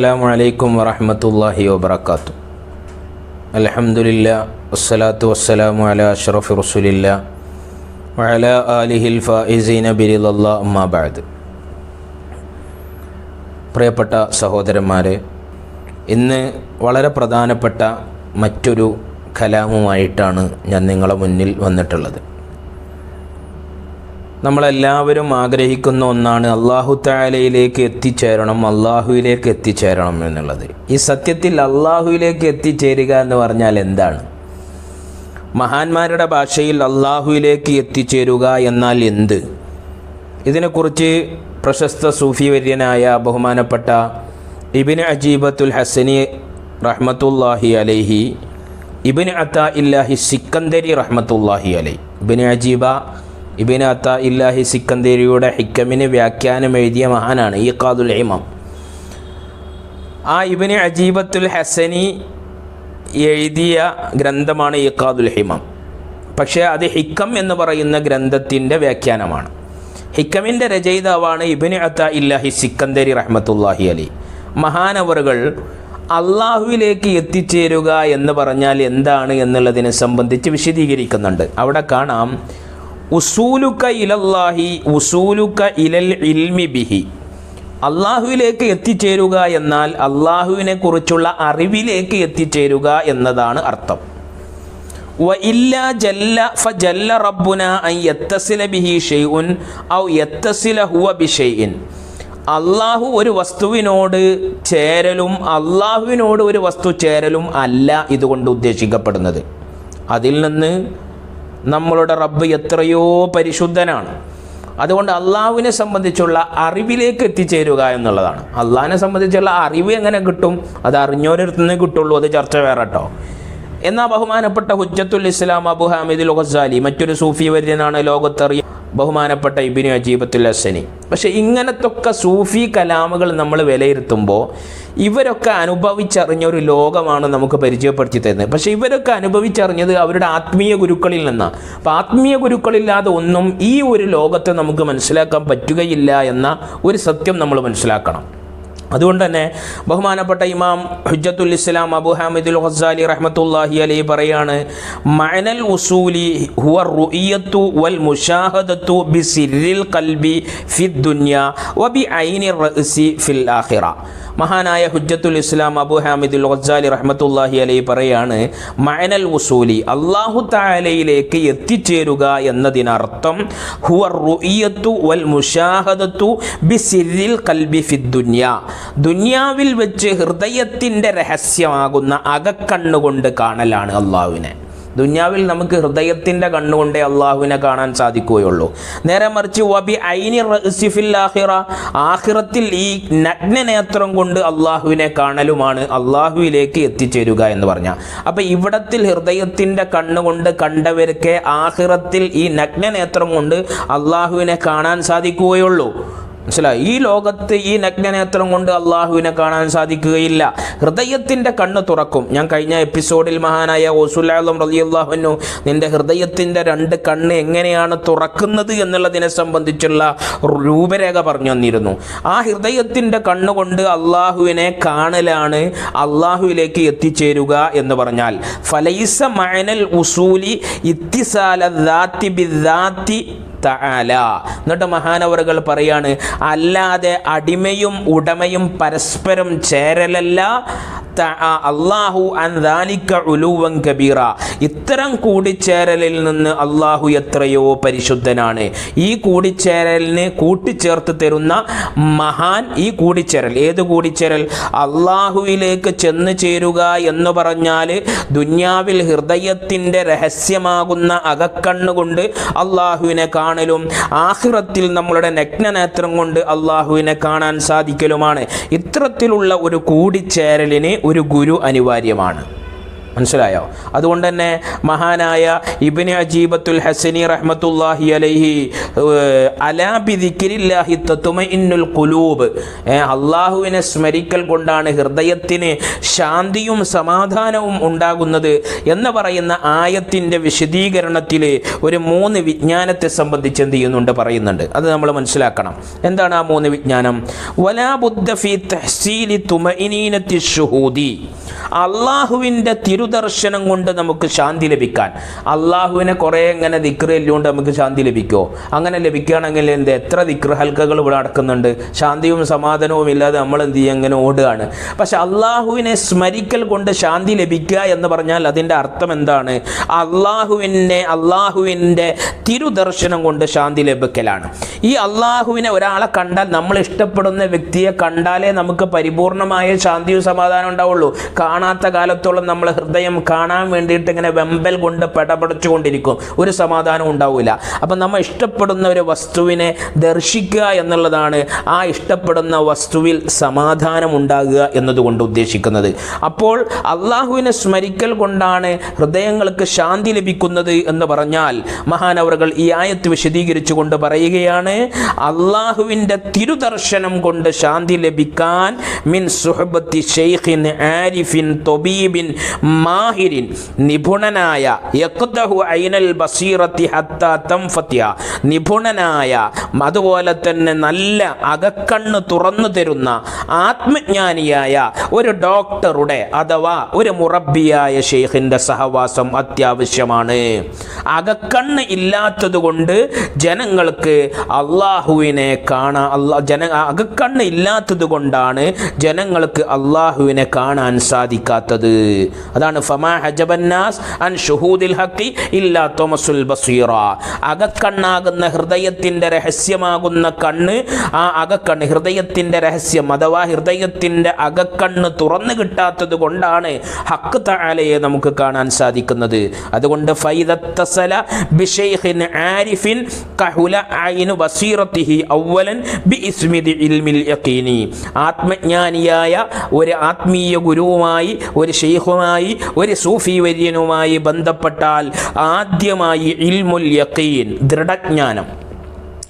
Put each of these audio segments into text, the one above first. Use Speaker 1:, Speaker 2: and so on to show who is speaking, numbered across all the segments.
Speaker 1: അസ്സാം വലൈക്കും വറഹമത്തല്ലാഹി വബർക്കാത്തു അലഹമുല്ല വസ്സലാത്തു വസ്സലാമു അല അഷ്റഫ് റസുലില്ല വഅല ആലിഹിൽ ഫായിസീന ബിരിലല്ലാ അമ്മാബാദ് പ്രിയപ്പെട്ട സഹോദരന്മാരെ ഇന്ന് വളരെ പ്രധാനപ്പെട്ട മറ്റൊരു കലാമുമായിട്ടാണ് ഞാൻ നിങ്ങളെ മുന്നിൽ വന്നിട്ടുള്ളത്. നമ്മളെല്ലാവരും ആഗ്രഹിക്കുന്ന ഒന്നാണ് അള്ളാഹു താലയിലേക്ക് എത്തിച്ചേരണം അള്ളാഹുവിലേക്ക് എത്തിച്ചേരണം എന്നുള്ളത്. ഈ സത്യത്തിൽ അള്ളാഹുവിലേക്ക് എത്തിച്ചേരുക എന്ന് പറഞ്ഞാൽ എന്താണ്? മഹാന്മാരുടെ ഭാഷയിൽ അള്ളാഹുവിലേക്ക് എത്തിച്ചേരുക എന്നാൽ എന്ത്? ഇതിനെക്കുറിച്ച് പ്രശസ്ത സൂഫി വര്യനായ ബഹുമാനപ്പെട്ട ഇബിൻ അജീബത്തുൽ ഹസനി റഹ്മത്തുല്ലാഹി അലൈഹി ഇബിൻ അത്ത ഇല്ലാഹി സിക്കന്ദരി റഹ്മത്തുല്ലാഹി അലൈ ഇബിൻ അജീബ ഇബിൻ അത്ത ഇല്ലാഹി സിക്കന്തേരിയുടെ ഹിക്കമിന് വ്യാഖ്യാനം എഴുതിയ മഹാനാണ് ഈ ഖാദുൽ ഇമാം. ആ ഇബിന് അജീബത്തുൽ ഹസനി എഴുതിയ ഗ്രന്ഥമാണ് ഈ ഖാദുൽ ഹിമാം പക്ഷേ അത് ഹിക്കം എന്ന് പറയുന്ന ഗ്രന്ഥത്തിന്റെ വ്യാഖ്യാനമാണ്. ഹിക്കമിന്റെ രചയിതാവാണ് ഇബിന് അത്ത ഇല്ലാഹി സിക്കന്തേരി റഹ്മത്തുല്ലാഹി അലി. മഹാനവറുകൾ അള്ളാഹുവിലേക്ക് എത്തിച്ചേരുക എന്ന് പറഞ്ഞാൽ എന്താണ് എന്നുള്ളതിനെ സംബന്ധിച്ച് വിശദീകരിക്കുന്നുണ്ട്. അവിടെ കാണാം ഇലല്ലാഹി ഇലൽ ഇൽമി ബിഹി. അള്ളാഹുവിലേക്ക് എത്തിച്ചേരുക എന്നാൽ അള്ളാഹുവിനെ കുറിച്ചുള്ള അറിവിലേക്ക് എത്തിച്ചേരുക എന്നതാണ് അർത്ഥം. വ ജല്ല ഫ ജല്ല ബിഹി ഔ ഹുവ അള്ളാഹു ഒരു വസ്തുവിനോട് ചേരലും അള്ളാഹുവിനോട് ഒരു വസ്തു ചേരലും അല്ല ഇതുകൊണ്ട് ഉദ്ദേശിക്കപ്പെടുന്നത്. അതിൽ നിന്ന് നമ്മളുടെ റബ്ബ് എത്രയോ പരിശുദ്ധനാണ്. അതുകൊണ്ട് അള്ളാഹുവിനെ സംബന്ധിച്ചുള്ള അറിവിലേക്ക് എത്തിച്ചേരുക എന്നുള്ളതാണ്. അള്ളാഹിനെ സംബന്ധിച്ചുള്ള അറിവ് എങ്ങനെ കിട്ടും? അത് അറിഞ്ഞോരിടത്തുനിന്ന് കിട്ടുള്ളൂ. അത് ചർച്ച വേറെ കേട്ടോ. എന്നാൽ ബഹുമാനപ്പെട്ട ഹുജ്ജത്തുൽ ഇസ്ലാം അബു ഹാമിദുൽ ഗസാലി മറ്റൊരു സൂഫി വര്യനാണ് ലോകത്തറിയ ബഹുമാനപ്പെട്ട ഇബിനു അജീബത്തുൽ അസനി പക്ഷേ ഇങ്ങനത്തൊക്കെ സൂഫി കലാമുകൾ നമ്മൾ വിലയിരുത്തുമ്പോൾ ഇവരൊക്കെ അനുഭവിച്ചറിഞ്ഞ ഒരു ലോകമാണ് നമുക്ക് പരിചയപ്പെടുത്തി തരുന്നത്. പക്ഷേ ഇവരൊക്കെ അനുഭവിച്ചറിഞ്ഞത് അവരുടെ ആത്മീയ ഗുരുക്കളിൽ നിന്നാണ്. അപ്പോൾ ആത്മീയ ഗുരുക്കളില്ലാതെ ഒന്നും ഈ ഒരു ലോകത്തെ നമുക്ക് മനസ്സിലാക്കാൻ പറ്റുകയില്ല എന്ന ഒരു സത്യം നമ്മൾ മനസ്സിലാക്കണം. അതുകൊണ്ട് തന്നെ ബഹുമാനപ്പെട്ട ഇമാം ഹുജ്ജത്തുൽ ഇസ്ലാം അബു ഹാമിദുൽ ഹസാലി റഹ്മത്തുല്ലാഹി അലൈഹി പറയാണ് മഅനൽ ഉസൂലി ഹുവ റുഇയത്തു വൽ മുഷാഹദത്തു ബി ഖൽബി ഫി ദുനിയ വ ബി ഐനി റഅസി ഫിൽ ആഖിറ. മഹാനായ ഹുജ്ജത്തുൽ ഇസ്ലാം അബു ഹാമിദുൽ ഖസാലി റഹ്മത്തുല്ലാഹി അലൈഹി പറയാണ് മഅനൽ ഉസൂലി അള്ളാഹു താലയിലേക്ക് എത്തിച്ചേരുക എന്നതിനർത്ഥം ഹുവ റുഇയത്തു വൽ മുഷാഹദത്തു ബി ഖൽബി ഫി ദുനിയ. ദുനിയാവിൽ വെച്ച് ഹൃദയത്തിന്റെ രഹസ്യമാകുന്ന അകക്കണ്ണുകൊണ്ട് കാണലാണ് അള്ളാഹുവിനെ. ദുന്യാവിൽ നമുക്ക് ഹൃദയത്തിന്റെ കണ്ണുകൊണ്ടേ അള്ളാഹുവിനെ കാണാൻ സാധിക്കുകയുള്ളൂ. നേരെ മറിച്ച് വബി ഐനി റസിഫിൽ ആഹിറ ആഹിറത്തിൽ ഈ നഗ്നനേത്രം കൊണ്ട് അള്ളാഹുവിനെ കാണലുമാണ് അള്ളാഹുവിലേക്ക് എത്തിച്ചേരുക എന്ന് പറഞ്ഞാൽ അപ്പം ഇവിടത്തിൽ ഹൃദയത്തിന്റെ കണ്ണുകൊണ്ട് കണ്ടവർക്ക് ആഹിറത്തിൽ ഈ നഗ്നനേത്രം കൊണ്ട് അള്ളാഹുവിനെ കാണാൻ സാധിക്കുകയുള്ളൂ. മനസ്സിലായി? ഈ ലോകത്ത് ഈ നഗ്നനേത്രം കൊണ്ട് അള്ളാഹുവിനെ കാണാൻ സാധിക്കുകയില്ല. ഹൃദയത്തിന്റെ കണ്ണ് തുറക്കും. ഞാൻ കഴിഞ്ഞ എപ്പിസോഡിൽ മഹാനായ ഓസുല്ലാഹം റലിയുള്ളാഹുനു നിന്റെ ഹൃദയത്തിന്റെ രണ്ട് കണ്ണ് എങ്ങനെയാണ് തുറക്കുന്നത് എന്നുള്ളതിനെ സംബന്ധിച്ചുള്ള രൂപരേഖ പറഞ്ഞു തന്നിരുന്നു. ആ ഹൃദയത്തിന്റെ കണ്ണുകൊണ്ട് അള്ളാഹുവിനെ കാണലാണ് അള്ളാഹുവിലേക്ക് എത്തിച്ചേരുക എന്ന് പറഞ്ഞാൽ. ഫലൈസ മഅനൽ ഉസൂലി ഇത്തിസാല തആല. എന്നിട്ട് മഹാനവറുകൾ പറയാണ് അല്ലാതെ അടിമയും ഉടമയും പരസ്പരം ചേരലല്ല. അള്ളാഹു അൻദാലിക്ക ഉലുവൻ കബീറ. ഇത്തരം കൂടിച്ചേരലിൽ നിന്ന് അള്ളാഹു എത്രയോ പരിശുദ്ധനാണ്. ഈ കൂടിച്ചേരലിന് കൂട്ടിച്ചേർത്ത് തരുന്ന മഹാൻ ഈ കൂടിച്ചേരൽ. ഏത് കൂടിച്ചേരൽ? അള്ളാഹുവിലേക്ക് ചെന്ന് ചേരുക എന്ന് പറഞ്ഞാൽ ദുന്യാവിൽ ഹൃദയത്തിന്റെ രഹസ്യമാകുന്ന അകക്കണ്ണുകൊണ്ട് അള്ളാഹുവിനെ കാണലും ആഹിറത്തിൽ നമ്മളുടെ നഗ്നനേത്രം കൊണ്ട് അള്ളാഹുവിനെ കാണാൻ സാധിക്കലുമാണ്. ഇത്തരത്തിലുള്ള ഒരു കൂടിച്ചേരലിന് ഒരു ഗുരു അനിവാര്യമാണ്. മനസ്സിലായോ? അതുകൊണ്ട് തന്നെ മഹാനായ ഇബിന് അജീബത്തുൽ ഹസനി റഹ്മത്തുല്ലാഹി അലൈഹി അലാബിദിക്കിരില്ലാഹി അലാ ബിദിക്രില്ലാഹി തത്മഇന്നുൽ ഖുലൂബ്. ഏഹ്, അള്ളാഹുവിനെ സ്മരിക്കൽ കൊണ്ടാണ് ഹൃദയത്തിന് ശാന്തിയും സമാധാനവും ഉണ്ടാകുന്നത് എന്ന് പറയുന്ന ആയത്തിന്റെ വിശദീകരണത്തിൽ ഒരു മൂന്ന് വിജ്ഞാനത്തെ സംബന്ധിച്ച് എന്ത് ചെയ്യുന്നുണ്ട് പറയുന്നുണ്ട്. അത് നമ്മൾ മനസ്സിലാക്കണം. എന്താണ് ആ മൂന്ന് വിജ്ഞാനം? വലാ ബുദ്ധ ഫി തഹ്സീലി തുമഇനീനത്തി ഷുഹൂദി. അള്ളാഹുവിന്റെ തിരുദർശനം കൊണ്ട് നമുക്ക് ശാന്തി ലഭിക്കാൻ. അള്ളാഹുവിനെ കുറേ ഇങ്ങനെ ദിക്റ് നമുക്ക് ശാന്തി ലഭിക്കുമോ അങ്ങനെ ലഭിക്കുകയാണെങ്കിൽ എന്ത്? എത്ര ദിക്റ് ഇവിടെ നടക്കുന്നുണ്ട്. ശാന്തിയും സമാധാനവും ഇല്ലാതെ നമ്മൾ എന്ത് ചെയ്യും? ഇങ്ങനെ ഓടുകയാണ്. പക്ഷെ അള്ളാഹുവിനെ സ്മരിക്കൽ കൊണ്ട് ശാന്തി ലഭിക്കുക എന്ന് പറഞ്ഞാൽ അതിന്റെ അർത്ഥം എന്താണ്? അള്ളാഹുവിനെ അള്ളാഹുവിന്റെ തിരുദർശനം കൊണ്ട് ശാന്തി ലഭിക്കലാണ്. ഈ അള്ളാഹുവിനെ ഒരാളെ കണ്ടാൽ നമ്മൾ ഇഷ്ടപ്പെടുന്ന വ്യക്തിയെ കണ്ടാലേ നമുക്ക് പരിപൂർണമായ ശാന്തിയും സമാധാനം ഉണ്ടാവുള്ളൂ. കാണാത്ത കാലത്തോളം നമ്മൾ ഹൃദയം കാണാൻ വേണ്ടിയിട്ട് ഇങ്ങനെ വെമ്പൽ കൊണ്ട് പെടപടച്ചുകൊണ്ടിരിക്കും. ഒരു സമാധാനം ഉണ്ടാവില്ല. അപ്പം നമ്മൾ ഇഷ്ടപ്പെടുന്ന ഒരു വസ്തുവിനെ ദർശിക്കുക എന്നുള്ളതാണ് ആ ഇഷ്ടപ്പെടുന്ന വസ്തുവിൽ സമാധാനം ഉണ്ടാകുക എന്നതുകൊണ്ട് ഉദ്ദേശിക്കുന്നത്. അപ്പോൾ അള്ളാഹുവിനെ സ്മരിക്കൽ കൊണ്ടാണ് ഹൃദയങ്ങൾക്ക് ശാന്തി ലഭിക്കുന്നത് എന്ന് പറഞ്ഞാൽ മഹാനവറുകൾ ഈ ആയത്ത് വിശദീകരിച്ചു കൊണ്ട് പറയുകയാണ് അള്ളാഹുവിന്റെ തിരുദർശനം കൊണ്ട് ശാന്തി ലഭിക്കാൻ മിൻ സുഹബത്തി ഷെയ്ഖിൻ ആരിഫിൻ തൊബീബിൻ മാഹിരിൻ നിപുണനായ ഐനൽ ബസീറത്തി ഹത്ത നിപുണനായ അതുപോലെ തന്നെ നല്ല അകക്കണ്ണ് തുറന്നു തരുന്ന ആത്മജ്ഞാനിയായ ഒരു ഡോക്ടറുടെ അഥവാ ഒരു മുറബിയായ ഷെയ്ഖിന്റെ സഹവാസം അത്യാവശ്യമാണ്. അകക്കണ്ണ് ഇല്ലാത്തത് കൊണ്ട് ജനങ്ങൾക്ക് അള്ളാഹുവിനെ കാണാൻ അള്ളാ ജന അകക്കണ്ണ് ഇല്ലാത്തത് കൊണ്ടാണ് ജനങ്ങൾക്ക് അള്ളാഹുവിനെ കാണാൻ സാധിക്കാത്തത്. അതാണ് ഫമാ ഹജബന്നാസ് അൻ ഷുഹൂദിൽ ഹക്കി ഇല്ലാ തോമസുൽ ബസീറ. അകക്കണ്ണാകുന്ന ഹൃദയത്തിന്റെ രഹസ്യമാകുന്ന കണ്ണ് ആ അകക്കണ്ണ് ഹൃദയത്തിന്റെ രഹസ്യം അഥവാ ഹൃദയത്തിന്റെ അകക്കണ്ണ് തുറന്നു കിട്ടാത്തത് കൊണ്ടാണ് ഹക്ക് തആലയെ നമുക്ക് കാണാൻ സാധിക്കുന്നത്. അതുകൊണ്ട് ഫൈദത്തസല ബിഷൈഖിൻ ആരിഫിൻ കഹുല ഐനു ബസീറത്തിഹി അവലൻ ബി ഇസ്മിദി ഇൽമിൽ യഖീനി. ആത്മജ്ഞാനിയായ ഒരു ആത്മീയ ഗുരുവുമായി ഒരു ഷെയ്ഖുമായി ഒരു സൂഫി വര്യനുമായി ബന്ധപ്പെട്ടാൽ ആദ്യമായി ഇൽമുൽ യക്കീൻ ദൃഢജ്ഞാനം.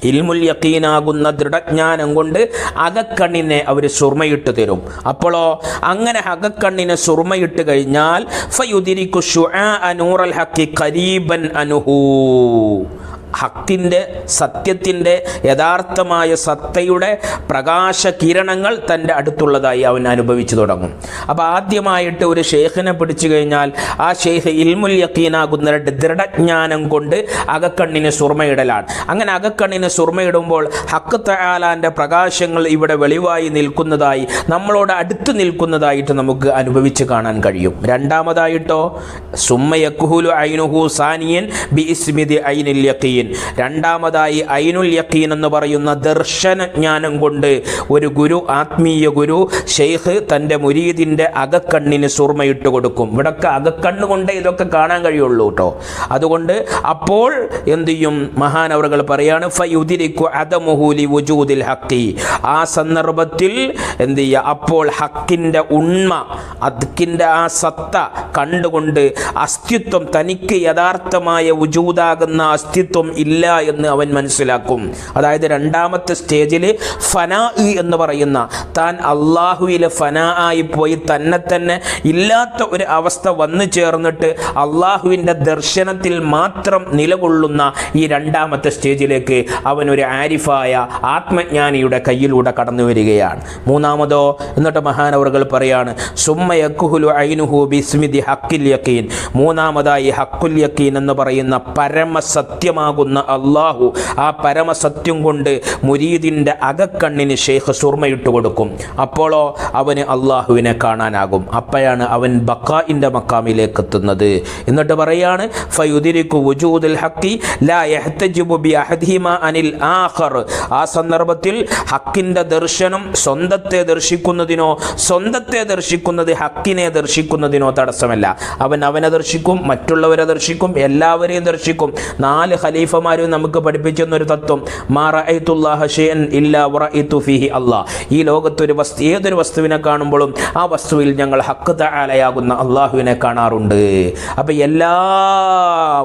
Speaker 1: ഇൽമുൽ യക്കീനാകുന്ന ദൃഢജ്ഞാനം കൊണ്ട് അകക്കണ്ണിനെ അവർ സുർമയിട്ട് തരും. അപ്പോഴോ അങ്ങനെ അകക്കണ്ണിനെ സുർമയിട്ട് കഴിഞ്ഞാൽ ഫയുദിരിക്കു ഷുആ അനൂറൽ ഹക്കി കരീബൻ അനുഹൂ ഹക്കിന്റെ സത്യത്തിന്റെ യഥാർത്ഥമായ സത്തയുടെ പ്രകാശ കിരണങ്ങൾ തന്റെ അടുത്തുള്ളതായി അവൻ അനുഭവിച്ചു തുടങ്ങും. അപ്പോൾ ആദ്യമായിട്ട് ഒരു ഷെയ്ഖിനെ പിടിച്ചു കഴിഞ്ഞാൽ ആ ഷെയ്ഖ് ഇൽമുൽ യക്കീനാകുന്നവരുടെ ദൃഢജ്ഞാനം കൊണ്ട് അകക്കണ്ണിന് സുർമയിടലാണ്. അങ്ങനെ അകക്കണ്ണിന് സുർമയിടുമ്പോൾ ഹക്ക് തയാലാന്റെ പ്രകാശങ്ങൾ ഇവിടെ വെളിവായി നിൽക്കുന്നതായി നമ്മളോട് അടുത്ത് നിൽക്കുന്നതായിട്ട് നമുക്ക് അനുഭവിച്ച് കാണാൻ കഴിയും. രണ്ടാമതായിട്ടോ സുമ്മയക്കുഹുലു ഐനുഹു സാനിയൻ ബി ഇസ്മിതി ഐനിൽ യക്കീൻ. രണ്ടാമതായി ഐനുൽ യക്കീൻ എന്ന് പറയുന്ന ദർശന ജ്ഞാനം കൊണ്ട് ഒരു ഗുരു ആത്മീയ ഗുരു ഷെയ്ഖ് തന്റെ മുരീദിന്റെ അകക്കണ്ണിന് സുർമയിട്ട് കൊടുക്കും. ഇവിടൊക്കെ അകക്കണ്ണ് കൊണ്ടേ ഇതൊക്കെ കാണാൻ കഴിയുള്ളൂ കേട്ടോ. അതുകൊണ്ട് അപ്പോൾ എന്തു ചെയ്യും? മഹാനവറുകൾ പറയാണ് ഫയുദിരിക്കു അദമുഹൂലി വുജൂദിൽ ഹക്കി ആ സന്ദർഭത്തിൽ എന്ത് ചെയ്യുക? അപ്പോൾ ഹക്കിന്റെ ഉണ്മ ഹക്കിന്റെ ആ സത്ത കണ്ടുകൊണ്ട് അസ്തിത്വം തനിക്ക് യഥാർത്ഥമായ വുജൂദാകുന്ന അസ്തിത്വം ഇല്ല എന്ന് അവൻ മനസ്സിലാക്കും. അതായത് രണ്ടാമത്തെ സ്റ്റേജിൽ ഫനാ എന്ന് പറയുന്ന താൻ അള്ളാഹുവിലെ ഫനാ ആയി പോയി തന്നെ തന്നെ ഇല്ലാത്ത ഒരു അവസ്ഥ വന്നു ചേർന്നിട്ട് അള്ളാഹുവിന്റെ ദർശനത്തിൽ മാത്രം നിലകൊള്ളുന്ന ഈ രണ്ടാമത്തെ സ്റ്റേജിലേക്ക് അവൻ ഒരു ആരിഫായ ആത്മജ്ഞാനിയുടെ കയ്യിലൂടെ കടന്നു വരികയാണ്. മൂന്നാമതോ എന്നിട്ട് മഹാനവറുകൾ പറയാണ് സുമ്മയക്കുഹുലു ഐനുഹു യക്കീൻ. മൂന്നാമതായി ഹക്കുൽ യക്കീൻ എന്ന് പറയുന്ന പരമസത്യമാകുന്ന അള്ളാഹു ആ പരമസത്യം കൊണ്ട് മുരീദിന്റെ അകക്കണ്ണിന് ഷെയ്ഖ് സുർമയിട്ട് കൊടുക്കും. അപ്പോഴോ അവന് അള്ളാഹുവിനെ കാണാനാകും. അപ്പോഴാണ് അവൻ ബക്കായിന്റെ മക്കാമിലേക്ക് എത്തുന്നത്. എന്നിട്ട് പറയാണ് ഫയുദിരിക്കു വുജൂദുൽ ഹക്കി ലാ യഹ്തജിബു ബി അഹദിമ അനിൽ ആഖർ. ആ സന്ദർഭത്തിൽ ഹക്കിന്റെ ദർശനം സ്വന്തത്തെ ദർശിക്കുന്നതിനോ സ്വന്തത്തെ ദർശിക്കുന്നത് ഹക്കിനെ ദർശിക്കുന്നതിനോ തടസ്സമല്ല. അവൻ അവനെ ദർശിക്കും മറ്റുള്ളവരെ ദർശിക്കും എല്ലാവരെയും ദർശിക്കും. നാല് ഖലീഫ ഖലീഫമാരും നമുക്ക് പഠിപ്പിച്ചെന്നൊരു തത്വം. ഫീഹി അല്ലാഹ്. ഈ ലോകത്തൊരു വസ്തു ഏതൊരു വസ്തുവിനെ കാണുമ്പോഴും ആ വസ്തുവിൽ ഞങ്ങൾ ഹക്ക് താലയാകുന്ന അള്ളാഹുവിനെ കാണാറുണ്ട്. അപ്പം എല്ലാ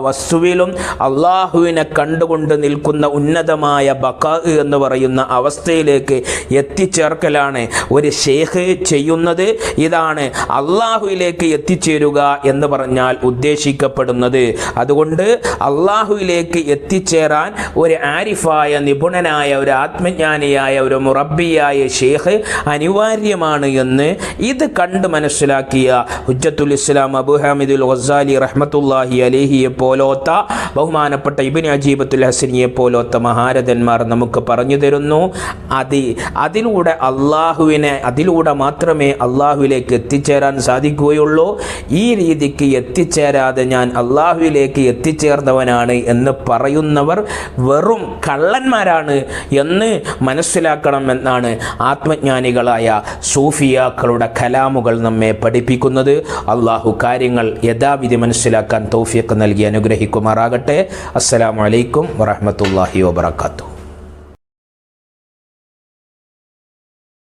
Speaker 1: വസ്തുവിലും അള്ളാഹുവിനെ കണ്ടുകൊണ്ട് നിൽക്കുന്ന ഉന്നതമായ ബക്ക എന്ന് പറയുന്ന അവസ്ഥയിലേക്ക് എത്തിച്ചേർക്കലാണ് ഒരു ഷേഖ് ചെയ്യുന്നത്. ഇതാണ് അള്ളാഹുവിലേക്ക് എത്തിച്ചേരുക എന്ന് പറഞ്ഞാൽ ഉദ്ദേശിക്കപ്പെടുന്നത്. അതുകൊണ്ട് അള്ളാഹുവിലേക്ക് എത്തിച്ചേരാൻ ഒരു ആരിഫായ നിപുണനായ ഒരു ആത്മജ്ഞാനിയായ ഒരു മുറബിയായ ഷേഖ് അനിവാര്യമാണ് എന്ന് ഇത് കണ്ട് മനസ്സിലാക്കിയ ഹുജ്ജത്തുൽ ഇസ്ലാം അബു ഹാമിദുൽ ഗസാലി റഹ്മത്തുല്ലാഹി അലേഹിയെ പോലോത്ത ബഹുമാനപ്പെട്ട ഇബിൻ അജീബത്തുൽ ഹസനിയെ പോലോത്ത മഹാരഥന്മാർ നമുക്ക് പറഞ്ഞു തരുന്നു. അത് അതിലൂടെ അള്ളാഹുവിനെ അതിലൂടെ മാത്രമേ അള്ളാഹുവിലേക്ക് എത്തിച്ചേരാൻ സാധിക്കുകയുള്ളൂ. ഈ രീതിക്ക് എത്തിച്ചേരാതെ ഞാൻ അള്ളാഹുവിലേക്ക് എത്തിച്ചേർന്നവനാണ് എന്ന് പറയുന്നവർ വെറും കള്ളന്മാരാണ് എന്ന് മനസ്സിലാക്കണം എന്നാണ് ആത്മജ്ഞാനികളായ സൂഫിയാക്കളുടെ കലാമുകൾ നമ്മെ പഠിപ്പിക്കുന്നത്. അള്ളാഹു കാര്യങ്ങൾ യഥാവിധി മനസ്സിലാക്കാൻ തോഫിയൊക്കെ നൽകി അനുഗ്രഹിക്കുമാറാകട്ടെ. അസ്സലാമു അലൈക്കും വറഹമത്തല്ലാഹി വാബർക്കാത്തു